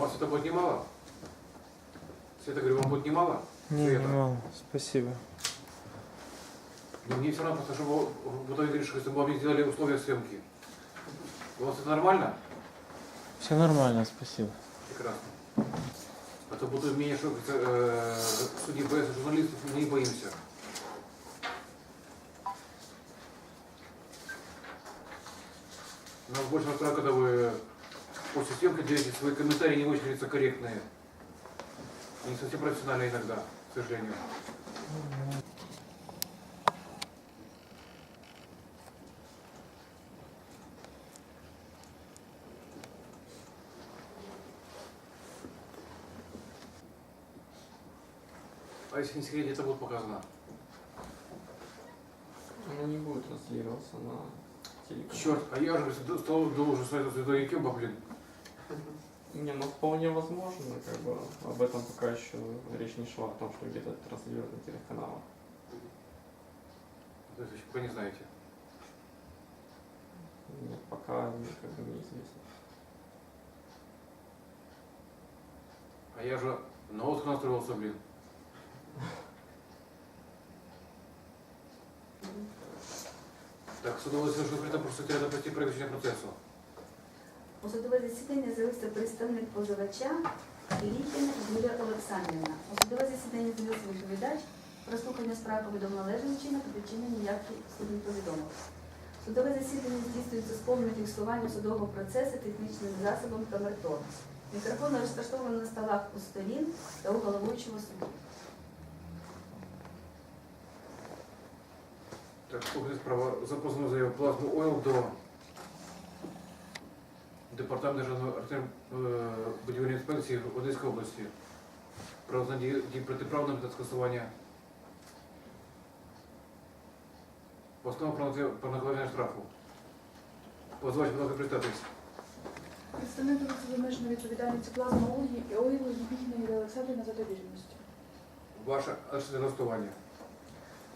вас это будет немало? Света, говорю, вам будет немало? Не, Света. немало. Спасибо. Но мне все равно, просто чтобы в итоге говоришь, что если бы вам не сделали условия съемки. У вас это нормально? Все нормально, спасибо. Прекрасно. А то будут меня, что э, судьи боятся журналистов, мы не боимся. Нас больше настраивает, когда вы съемки делаете свои комментарии не очень говорится, корректные. Не совсем профессиональные иногда, к сожалению. А если не секрет, это будет показано? Оно не будет транслироваться на телеканал. Черт, а я же стал должен с этого святого Ютуба, блин. Не, ну вполне возможно, как бы об этом пока еще речь не шла, о том, что где-то транслируют на телеканалах. То есть вы пока не знаете. Нет, пока как бы неизвестно. А я же на отдых настроился, блин. Так, судове засідання закрито про секретаря пройти перевищення процесу. У судове засідання з'явився представник позивача Ліпін Юлія Олександрівна. У судове засідання з'явився відповідач про слухання справи повідомлено належним чином та причини ніякі суд повідомив. Судове засідання здійснюється з повним фіксуванням судового процесу технічним засобом та камертон. Мікрофони розташовані на столах у сторін та у головуючого суду. Так, справа. Запознано заяву плазму Ойл до Департаменту державної архітектур будівельної інспекції в Одеській області. Про дій протиправним та скасування постанов про накладення штрафу. Позвать, будь ласка, представтесь. Представник за обмеженої відповідальності плазма Ольги і Ойлу Євгенія Юрія Олександрівна за довіреністю. Ваше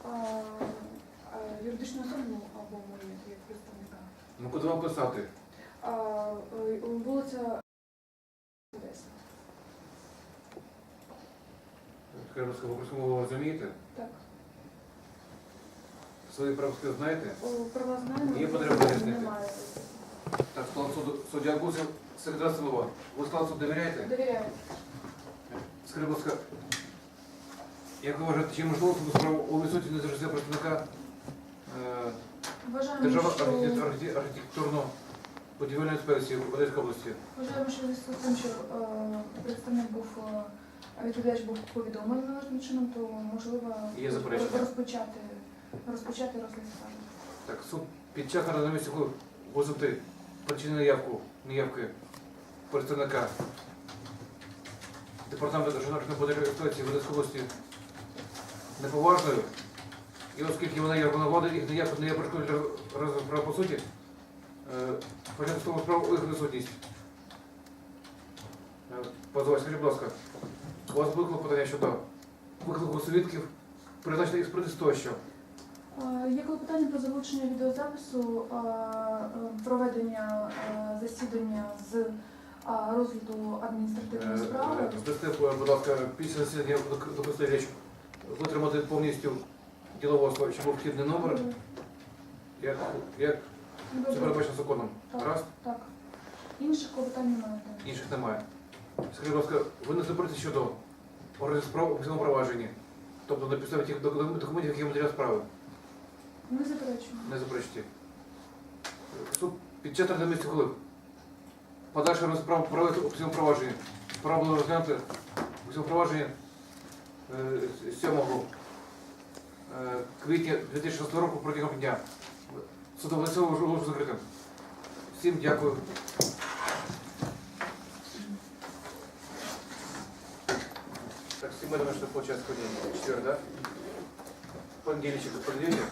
а, юридичну особу або мою як представника. Ну, куди вам писати? Е, вулиця Одеса. Ласка, українську мову розумієте? Так. Свої правски знаєте? Права знаємо. Є потреба пояснити? Немає. Так, склад суду, суддя Гусев, секретар Силова. Ви склад суду довіряєте? Довіряю. Скажіть, будь ласка, як ви вважаєте, чи можливо суду справу у відсутності незалежності представника е, Вважаємо, Державної що, архітект- архітектурно-будівельної інспекції в Одеській області? вважаємо, що в зв'язку з тим, що е, представник був е, відповідач був повідомлений належним чином, то можливо Є заперечення? розпочати розпочати розгляд справи. Так, суд під час на місці визвати причини неявку, неявки представника Департаменту державної архітектурної інспекції в Одеській області неповажною. І оскільки вона є винуватою, їх неявка не є перешкодою для розгляду справи по суті, е, того справу їх відсутність. Е, скажіть, будь ласка, у вас було клопотання щодо виклику свідків, призначення експертиз тощо. Е, Є клопотання про залучення відеозапису е, проведення засідання з розгляду адміністративної справи. Здасте, будь ласка, після засідання допустити річ витримати повністю ділового свого, щоб був вхідний номер, як, як це Добре. передбачено законом. Так. Раз, Так. Інших клопотань немає. так. інших немає. Скажіть, будь ласка, ви не заперечуєте щодо організації справ у цьому провадженні? Тобто на підставі тих документів, документів, які є матеріал справи. Ми заперечуємо. Не заперечуйте. Суд під 30 місяців хвилин. Подальше розправ провести у цьому провадженні. Справа було розглянути у цьому провадженні е, 7 е, квітня 2006 року протягом дня. Судове вже оголошую закритим. Всім дякую. Так, всем я думаю, что получается понедельник. Четверг, да? Понедельничек, понедельник.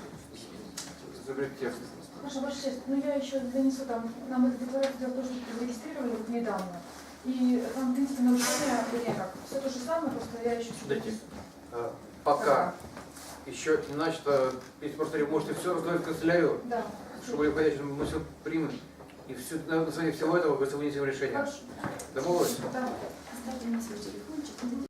Заберите текст. Хорошо, Ваша честь, ну я еще донесу там, нам эту декларацию дело тоже зарегистрировали вот недавно. И там, в принципе, нарушение, вернее как, все то же самое, просто я еще Дайте. Э, Пока еще не начато, если просто можете все рассказать в канцелярию, Да. чтобы я понять, мы все примем. И все, на основании всего этого вы вынесем решение. Хорошо. Домовились? Так. Оставьте мне свой телефончик.